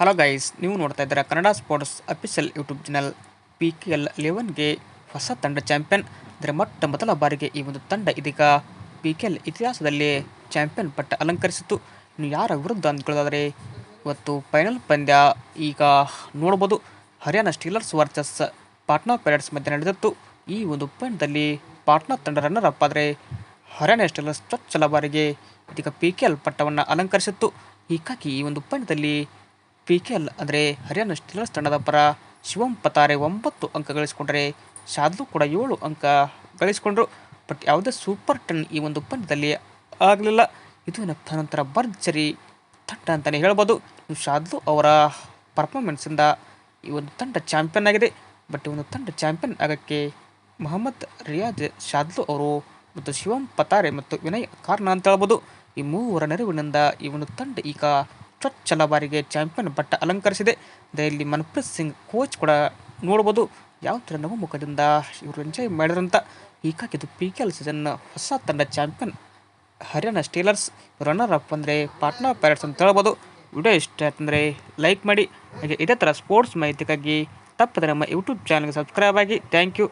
Hello guys ನೀವು ನೋಡ್ತಾ ಇದ್ದೀರಾ Kannada sports official YouTube channel P K L ಲೆವೆನ್ಗೆ ಹೊಸ ತಂಡ ಚಾಂಪಿಯನ್ ಅಂದರೆ ಮೊಟ್ಟ ಮೊದಲ ಬಾರಿಗೆ ಈ ಒಂದು ತಂಡ ಇದೀಗ ಪಿ ಕೆ ಎಲ್ ಇತಿಹಾಸದಲ್ಲಿ ಚಾಂಪಿಯನ್ ಪಟ್ಟ ಅಲಂಕರಿಸಿತು ಇನ್ನು ಯಾರ ವಿರುದ್ಧ ಅಂದ್ಕೊಳ್ಳೋದಾದರೆ ಇವತ್ತು ಫೈನಲ್ ಪಂದ್ಯ ಈಗ ನೋಡ್ಬೋದು. Haryana Steelers versus Patna Pirates ಮಧ್ಯೆ ನಡೆದಿತ್ತು. ಈ ಒಂದು ಪಂದ್ಯದಲ್ಲಿ ಪಾಟ್ನಾ ತಂಡ ರನ್ನರ್ ಅಪ್ ಆದರೆ ಹರಿಯಾಣ ಸ್ಟೀಲರ್ಸ್ ಚೊಚ್ಚಲ ಬಾರಿಗೆ ಇದೀಗ ಪಿ ಕೆ ಎಲ್ ಪಟ್ಟವನ್ನು ಅಲಂಕರಿಸಿತ್ತು. ಹೀಗಾಗಿ ಈ ಒಂದು ಪಂದ್ಯದಲ್ಲಿ ಪಿ ಕೆ ಎಲ್ ಅಂದರೆ ಹರಿಯಾಣ ಸ್ಟೀಲರ್ಸ್ ತಂಡದ ಪರ ಶಿವಂ ಪತಾರೆ ಒಂಬತ್ತು ಅಂಕ ಗಳಿಸಿಕೊಂಡರೆ ಶಾದ್ಲು ಕೂಡ ಏಳು ಅಂಕ ಗಳಿಸಿಕೊಂಡ್ರು. ಬಟ್ ಯಾವುದೇ ಸೂಪರ್ ಟೆನ್ ಈ ಒಂದು ಪಂದ್ಯದಲ್ಲಿ ಆಗಲಿಲ್ಲ. ಇದು ನಂತರ ಭರ್ಜರಿ ತಂಡ ಅಂತಲೇ ಹೇಳ್ಬೋದು. ಶಾದ್ಲು ಅವರ ಪರ್ಫಾರ್ಮೆನ್ಸಿಂದ ಈ ಒಂದು ತಂಡ ಚಾಂಪಿಯನ್ ಆಗಿದೆ. ಬಟ್ ಈ ಒಂದು ತಂಡ ಚಾಂಪಿಯನ್ ಆಗೋಕ್ಕೆ ಮೊಹಮ್ಮದ್ ರಿಯಾಜ್ ಶಾದ್ಲು ಅವರು ಮತ್ತು ಶಿವಂ ಪತಾರೆ ಮತ್ತು ವಿನಯ್ ಕಾರಣ ಅಂತ ಹೇಳ್ಬೋದು. ಈ ಮೂವರ ನೆರವಿನಿಂದ ಈ ಒಂದು ತಂಡ ಈಗ ಚೊಚ್ಚಲ ಬಾರಿಗೆ ಚಾಂಪಿಯನ್ ಪಟ್ಟ ಅಲಂಕರಿಸಿದೆ. ದೆಹಲಿ ಮನ್ಪ್ರೀತ್ ಸಿಂಗ್ ಕೋಚ್ ಕೂಡ ನೋಡ್ಬೋದು. ಯಾವ ಥರ ನವಮುಖದಿಂದ ಇವರು ಎಂಜಾಯ್ ಮಾಡಿದ್ರಂತ. ಹೀಗಾಗಿ ಇದು ಪಿ ಕೆ ಎಲ್ ಸೀಸನ್ ಹೊಸ ತಂಡ champion Haryana Steelers runner up ಅಂದರೆ ಪಾಟ್ನಾ ಪೈರೇಟ್ಸ್ ಅಂತ ಹೇಳ್ಬೋದು. ವಿಡಿಯೋ ಇಷ್ಟ ಆಯ್ತಂದರೆ ಲೈಕ್ ಮಾಡಿ. ಹಾಗೆ ಇದೇ ಥರ ಸ್ಪೋರ್ಟ್ಸ್ ಮಾಹಿತಿಗಾಗಿ ತಪ್ಪದೆ ನಮ್ಮ ಯೂಟ್ಯೂಬ್ ಚಾನಲ್ಗೆ ಸಬ್ಸ್ಕ್ರೈಬ್ ಆಗಿ. Thank you